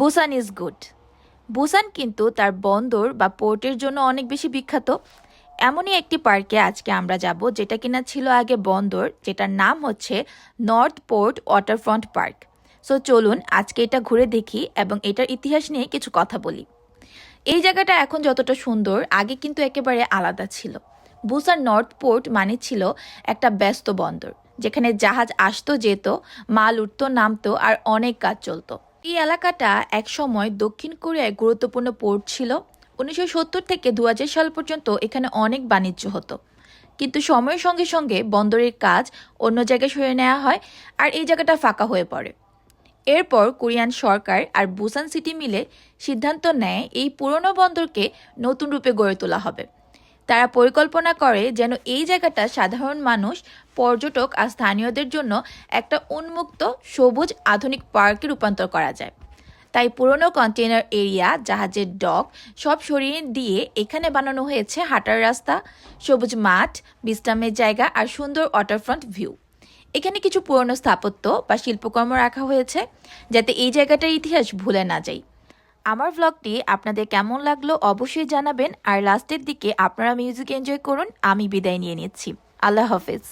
Busan is good. Busan কিন্তু তার বন্দর বা পোর্টের জন্য অনেক বেশি বিখ্যাত। এমনই একটি পার্কে আজকে আমরা যাব যেটা কিনা ছিল আগে বন্দর, যেটার নাম হচ্ছে north port waterfront park. So চলুন আজকে এটা ঘুরে দেখি এবং এটার ইতিহাস নিয়ে কিছু কথা বলি। এই জায়গাটা এখন যতটা সুন্দর, আগে কিন্তু একেবারে আলাদা ছিল। বুসান নর্থ পোর্ট মানে ছিল একটা ব্যস্ত বন্দর, যেখানে জাহাজ আসতো, যেত, মাল উঠতো, নামতো আর অনেক কাজ চলতো। এই এলাকাটা একসময় দক্ষিণ কোরিয়ায় গুরুত্বপূর্ণ পোর্ট ছিল। উনিশশো সত্তর থেকে দু হাজার সাল পর্যন্ত এখানে অনেক বাণিজ্য হতো। কিন্তু সময়ের সঙ্গে সঙ্গে বন্দরের কাজ অন্য জায়গায় সরিয়ে নেওয়া হয় আর এই জায়গাটা ফাঁকা হয়ে পড়ে। এরপর কোরিয়ান সরকার আর বুসান সিটি মিলে সিদ্ধান্ত নেয় এই পুরনো বন্দরকে নতুন রূপে গড়ে তোলা হবে। তারা পরিকল্পনা করে যেন এই জায়গাটা সাধারণ মানুষ, পর্যটক আর স্থানীয়দের জন্য একটা উন্মুক্ত, সবুজ, আধুনিক পার্কে রূপান্তর করা যায়। তাই পুরনো কন্টেনার এরিয়া, জাহাজের ডক, সব সরিয়ে দিয়ে এখানে বানানো হয়েছে হাঁটার রাস্তা, সবুজ মাঠ, বিশ্রামের জায়গা আর সুন্দর ওয়াটারফ্রন্ট ভিউ এখানে কিছু পুরনো স্থাপত্য বা শিল্পকর্ম রাখা হয়েছে, যাতে এই জায়গাটার ইতিহাস ভুলে না যাই। আমার ভ্লগটি আপনাদের কেমন লাগল অবশ্যই জানাবেন, আর লাস্টের দিকে আপনারা মিউজিক এনজয় করুন, আমি বিদায় নিয়ে নিচ্ছি। আল্লাহ হাফেজ।